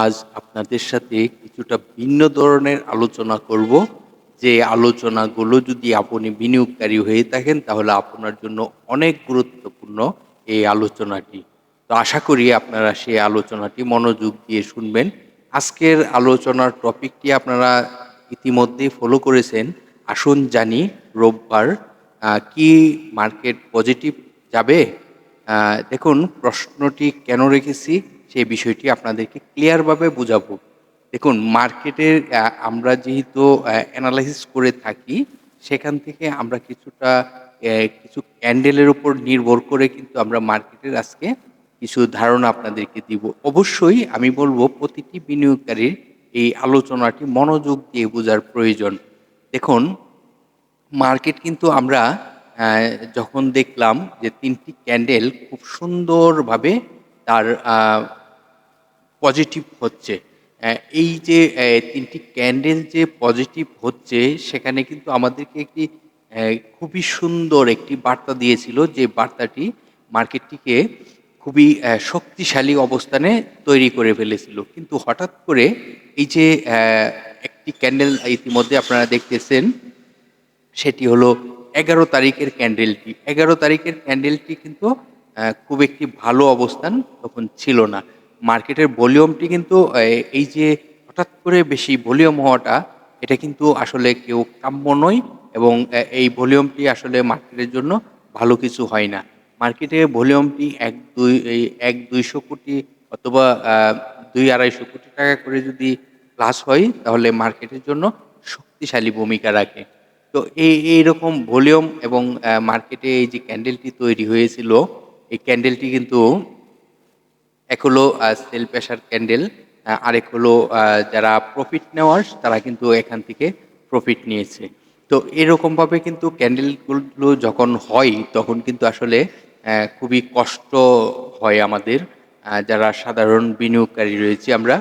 আজ আপনাদের সাথে কিছুটা ভিন্ন ধরনের আলোচনা করব। যে আলোচনাগুলো যদি আপনি বিনিয়োগকারী হয়ে থাকেন, তাহলে আপনার জন্য অনেক গুরুত্বপূর্ণ এই আলোচনাটি। তো আশা করি আপনারা সেই আলোচনাটি মনোযোগ দিয়ে শুনবেন। আজকের আলোচনার টপিকটি আপনারা ইতিমধ্যেই ফলো করেছেন। আসুন জানি রোববার কি মার্কেট পজিটিভ যাবে? দেখুন, প্রশ্নটি কেন রেখেছি? সেই বিষয়টি আপনাদেরকে ক্লিয়ারভাবে বুঝাবো। দেখুন মার্কেটের আমরা যেহেতু অ্যানালাইসিস করে থাকি, সেখান থেকে আমরা কিছুটা কিছু ক্যান্ডেলের উপর নির্ভর করে কিন্তু আমরা মার্কেটের আজকে কিছু ধারণা আপনাদেরকে দিব। অবশ্যই আমি বলব প্রতিটি বিনিয়োগকারীর এই আলোচনাটি মনোযোগ দিয়ে বোঝার প্রয়োজন। দেখুন মার্কেট কিন্তু আমরা যখন দেখলাম যে তিনটি ক্যান্ডেল খুব সুন্দরভাবে তার পজিটিভ হচ্ছে। এই যে তিনটি ক্যান্ডেল যে পজিটিভ হচ্ছে, সেখানে কিন্তু আমাদেরকে একটি খুবই সুন্দর একটি বার্তা দিয়েছিল যে বার্তাটি মার্কেটটিকে খুবই শক্তিশালী অবস্থানে তৈরি করে ফেলেছিল। কিন্তু হঠাৎ করে এই যে একটি ক্যান্ডেল ইতিমধ্যে আপনারা দেখতেছেন, সেটি হলো এগারো তারিখের ক্যান্ডেলটি এগারো তারিখের ক্যান্ডেলটি কিন্তু খুব একটি ভালো অবস্থান তখন ছিল না। মার্কেটের ভলিউমটি কিন্তু এই যে হঠাৎ করে বেশি ভলিউম হওয়াটা, এটা কিন্তু আসলে কেউ কাম্য নয় এবং এই ভলিউমটি আসলে মার্কেটের জন্য ভালো কিছু হয় না। মার্কেটে ভলিউমটি এক দুই এক দুইশো কোটি অথবা দুই আড়াইশো কোটি টাকা করে যদি প্লাস হয়, তাহলে মার্কেটের জন্য শক্তিশালী ভূমিকা রাখে। তো এই এইরকম ভলিউম এবং মার্কেটে এই যে ক্যান্ডেলটি তৈরি হয়েছিল, এই ক্যান্ডেলটি কিন্তু এক হলো সেল প্রেশার ক্যান্ডেল আরেক হলো যারা প্রফিট নেওয়ার, তারা কিন্তু এখান থেকে প্রফিট নিয়েছে। তো এরকমভাবে কিন্তু ক্যান্ডেলগুলো যখন হয়, তখন কিন্তু আসলে খুবই কষ্ট হয় আমাদের যারা সাধারণ বিনিয়োগকারী রয়েছে আমরা।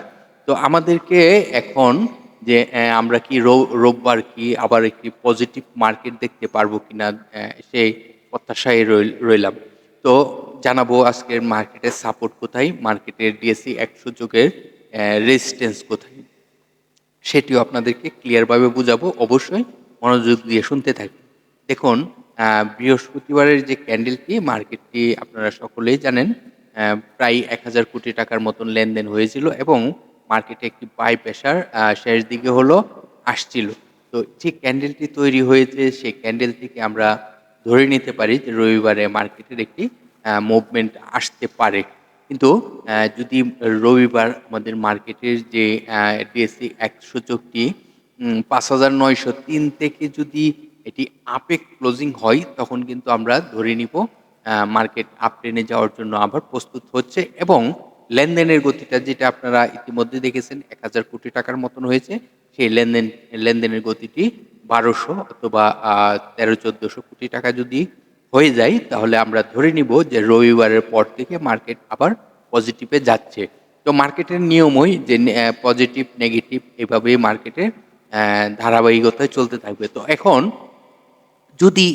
তো আমাদেরকে এখন যে আমরা কি রোববার কি আবার একটি পজিটিভ মার্কেট দেখতে পারব কিনা সেই প্রত্যাশায় রইল- রইলাম। তো জানাব আজকের মার্কেটের সাপোর্ট কোথায়? মার্কেটের ডিএসসি একশো যুগের রেজিস্ট্যান্স কোথায়? সেটিও আপনাদেরকে ক্লিয়ারভাবে বোঝাবো। অবশ্যই মনোযোগ দিয়ে শুনতে থাকবেন। দেখুন বৃহস্পতিবারের যে ক্যান্ডেলটি মার্কেটটি আপনারা সকলেই জানেন প্রায় এক হাজার কোটি টাকার মতন লেনদেন হয়েছিল এবং মার্কেটে একটি বাই প্রেশার শেষ দিকে হলো, আসছিল। তো যে ক্যান্ডেলটি তৈরি হয়েছে, সেই ক্যান্ডেল থেকে আমরা ধরে নিতে পারি যে রবিবারে মার্কেটের একটি মুভমেন্ট আসতে পারে। কিন্তু যদি রবিবার আমাদের মার্কেটের যে ডিএসসি এক সূচকটি পাঁচ হাজার নয়শো তিন থেকে যদি এটি আপে ক্লোজিং হয়, তখন কিন্তু আমরা ধরে নিব মার্কেট আপ ট্রেনে যাওয়ার জন্য আবার প্রস্তুত হচ্ছে এবং লেনদেনের গতিটা যেটা আপনারা ইতিমধ্যে দেখেছেন, এক হাজার কোটি টাকার মতন হয়েছে, সেই লেনদেন, লেনদেনের গতিটি বারোশো অথবা তেরো, চোদ্দোশো কোটি টাকা যদি হয়ে যায়, তাহলে আমরা ধরে নিব যে রবিবারের পর থেকে মার্কেট আবার পজিটিভে যাচ্ছে। তো মার্কেটের নিয়মই যে পজিটিভ নেগেটিভ এভাবেই মার্কেটে ধারাবাহিকতায় চলতে থাকবে। তো এখন যদি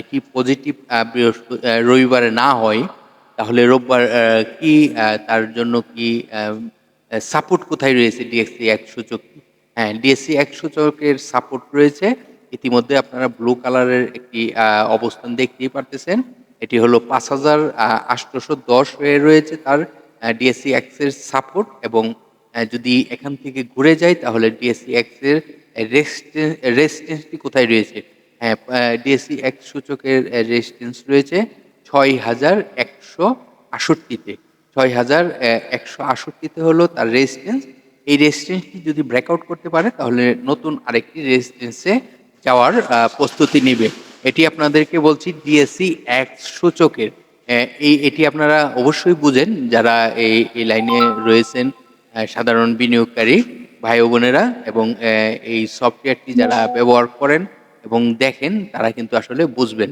এটি পজিটিভ বৃহস্পতি রবিবারে না হয়, তাহলে রোববার কি তার জন্য কি সাপোর্ট কোথায় রয়েছে? ডিএসসি এক সূচক হ্যাঁ ডিএসসি এক সূচকের সাপোর্ট রয়েছে। ইতিমধ্যে আপনারা ব্লু কালারের একটি অবস্থান দেখতেই পারতেছেন। এটি হলো পাঁচ হাজার আটশোশো দশ হয়ে রয়েছে তার ডিএসসি এক্সের সাপোর্ট এবং যদি এখান থেকে ঘুরে যায় তাহলে ডিএসসি এক্সের রেজিস্ট্যান্সটি কোথায় রয়েছে? হ্যাঁ ডিএসসি এক সূচকের রেজিস্ট্যান্স রয়েছে ছয় হাজার একশো আষট্টিতে ছয় হাজার একশো আষট্টিতে হলো তার রেজিস্ট্যান্স এই রেজিস্ট্যান্সটি যদি ব্রেকআউট করতে পারে, তাহলে নতুন আরেকটি রেজিস্ট্যান্সে যাওয়ার প্রস্তুতি নেবে। এটি আপনাদেরকে বলছি ডিএসসি এক সূচকের। এই, এটি আপনারা অবশ্যই বুঝেন, যারা এই এই লাইনে রয়েছেন সাধারণ বিনিয়োগকারী ভাই বোনেরা এবং এই সফটওয়্যারটি যারা ব্যবহার করেন এবং দেখেন, তারা কিন্তু আসলে বুঝবেন।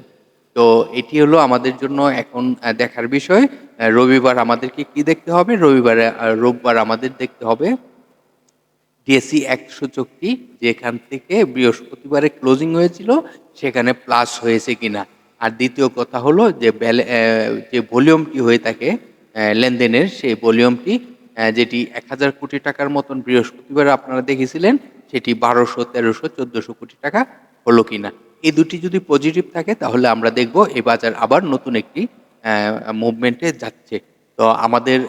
তো এটি হলো আমাদের জন্য এখন দেখার বিষয়। রবিবার আমাদেরকে কি দেখতে হবে? রবিবারে রোববার আমাদের দেখতে হবে। ডিএসসি এক সূচকটি যেখান থেকে বৃহস্পতিবারে ক্লোজিং হয়েছিল, সেখানে প্লাস হয়েছে কিনা। আর দ্বিতীয় কথা হলো যে ব্যালে- যে ভলিউমটি হয়ে থাকে লেনদেনের, সেই ভলিউমটি যেটি এক হাজার কোটি টাকার মতন বৃহস্পতিবার আপনারা দেখেছিলেন, সেটি বারোশো, তেরোশো, চোদ্দোশো কোটি টাকা হলো কিনা। এই দুটি যদি পজিটিভ থাকে, তাহলে আমরা দেখব এই বাজার আবার নতুন একটি মুভমেন্টে যাচ্ছে। তো আমাদের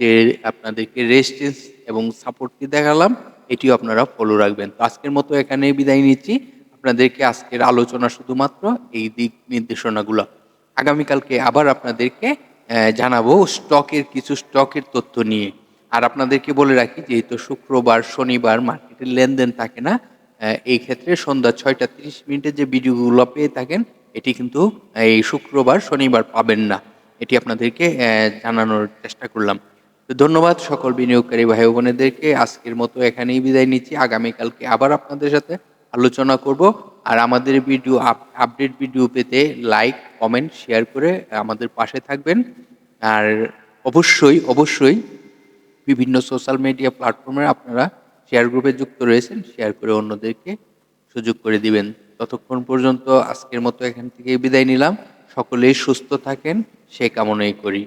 যে আপনাদেরকে রেজিস্ট্যান্স এবং সাপোর্টটি দেখালাম, এটিও আপনারা ফলো রাখবেন। তো আজকের মতো এখানে বিদায় নিচ্ছি। আপনাদেরকে আজকের আলোচনা শুধুমাত্র এই দিক নির্দেশনাগুলো। আগামীকালকে আবার আপনাদেরকে জানাব স্টকের কিছু স্টকের তথ্য নিয়ে। আর আপনাদেরকে বলে রাখি, যেহেতু শুক্রবার, শনিবার মার্কেটের লেনদেন থাকে না এই ক্ষেত্রে সন্ধ্যা ছয়টা তিরিশ মিনিটের যে ভিডিওগুলো পেয়ে থাকেন, এটি কিন্তু এই শুক্রবার, শনিবার পাবেন না। এটি আপনাদেরকে জানানোর চেষ্টা করলাম। তো ধন্যবাদ সকল বিনিয়োগকারী ভাই বোনেদেরকে। আজকের মতো এখানেই বিদায় নিচ্ছি। আগামীকালকে আবার আপনাদের সাথে আলোচনা করব। আর আমাদের ভিডিও আপডেট ভিডিও পেতে লাইক, কমেন্ট, শেয়ার করে আমাদের পাশে থাকবেন। আর অবশ্যই অবশ্যই বিভিন্ন সোশ্যাল মিডিয়া প্ল্যাটফর্মে আপনারা শেয়ার গ্রুপে যুক্ত রয়েছেন, শেয়ার করে অন্যদেরকে সুযোগ করে দিবেন। ততক্ষণ পর্যন্ত আজকের মতো এখান থেকে বিদায় নিলাম। সকলেই সুস্থ থাকেন, সে কামনাই করি।